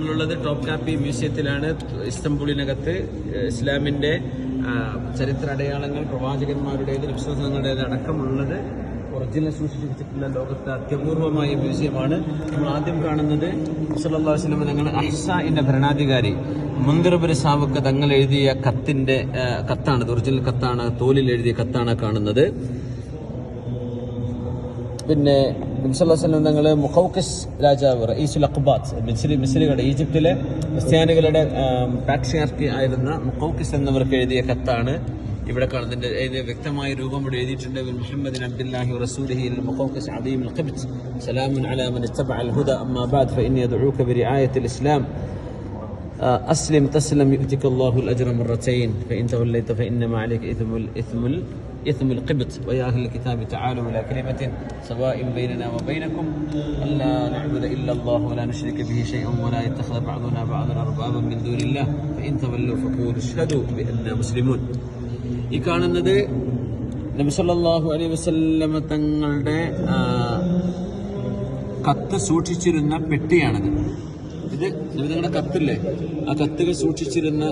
നമ്മളുള്ളത് ടോപ്പ് കാപ്പി മ്യൂസിയത്തിലാണ് ഇസ്തംബുളിനകത്ത് ഇസ്ലാമിന്റെ ആ, ചരിത്ര അടയാളങ്ങൾ പ്രവാചകന്മാരുടേത് വിശ്വാസങ്ങളുടേത് അടക്കമുള്ളത് ഒറിജിനൽ സൂക്ഷിച്ചു വെച്ചിട്ടുള്ള ലോകത്തെ അത്യപൂർവമായ മ്യൂസിയമാണ്. നമ്മൾ ആദ്യം കാണുന്നത് അലൈഹി വസല്ലം തങ്ങൾ അഹ്സാഇന്റെ ഭരണാധികാരി. മുന്തിറബുര സാവക്ക് തങ്ങൾ എഴുതിയ കത്തിന്റെ കത്താണ് ഒറിജിനൽ കത്താണ് തോലിൽ എഴുതിയ കത്താണ് കാണുന്നത്. പിന്നെ നബിസ്വല്ലം തങ്ങൾ മുഖൌക്കിസ് രാജാവ് റഈസുൽ അഖ്ബാത്ത് മിസ്രി മിസ്രികളുടെ ഈജിപ്തിലെ ക്രിസ്ത്യാനികളുടെ പാട്രിയാർക്കി ആയിരുന്ന മുഖൌക്കിസ് എന്നവർക്ക് എഴുതിയ കത്താണ് ഇവിടെ കാണുന്നതിന്റെ ഇതിന്റെ വ്യക്തമായ രൂപം ഇവിടെ എഴുതിയിട്ടുണ്ട് ബിൻ മുഹമ്മദ് അബ്ദുല്ലാഹി റസൂലിഹി മുഖൌക്കിസ് അദീം القبط سلام على من اتبع الهدى أما بعد فإني أدعوك برعاية الإسلام أسلم تسلم يؤتك الله الأجر مرتين فإن توليت فإنما عليك إثم الإثم إثم القبط ويا أهل الكتاب تعالوا إلى كلمة سواء بيننا وبينكم ألا نعبد إلا الله ولا نشرك به شيئا ولا يتخذ بعضنا بعضا أربابا من دون الله فإن تولوا فقولوا اشهدوا بأننا مسلمون ഈ കാണുന്നത് നബി സല്ലല്ലാഹു അലൈഹി വസല്ലമ തങ്ങളുടെ ആ, കത്ത് സൂക്ഷിച്ചിരുന്ന പെട്ടിയാണിത് ഇത് നിങ്ങളുടെ കത്തില്ലേ? ആ കത്തുകൾ സൂക്ഷിച്ചിരുന്ന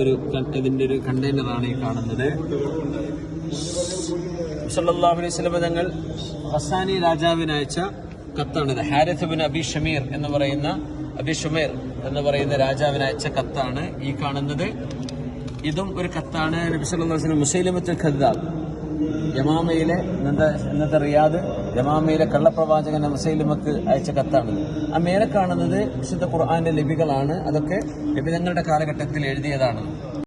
ഒരു ഇതിന്റെ ഒരു കണ്ടെയ്നറാണ് ഈ കാണുന്നത്. സല്ലല്ലാഹു അലൈഹി വസല്ലം തങ്ങൾ ഹസാനി രാജാവിന് അയച്ച കത്താണിത്. ഹാരിസ് ബിൻ അബി ഷമീർ എന്ന് പറയുന്ന അബി ഷമീർ എന്ന് പറയുന്ന രാജാവിന് അയച്ച കത്താണ് ഈ കാണുന്നത്. ഇതും ഒരു കത്താണ് നബി അലൈഹി വസല്ലം മുസൈലമത്തുൽ ഖദ്ദാബ്. യമാമയിലെ ഇന്നത്തെ ഇന്നത്തെ റിയാദ് യമാമയിലെ കള്ളപ്രവാചകൻ മുസൈലിമക്ക് അയച്ച കത്താണ്. ആ മേലെ കാണുന്നത് വിശുദ്ധ ഖുർആാന്റെ ലിപികളാണ്. അതൊക്കെ ലിപിതങ്ങളുടെ കാലഘട്ടത്തിൽ എഴുതിയതാണ്.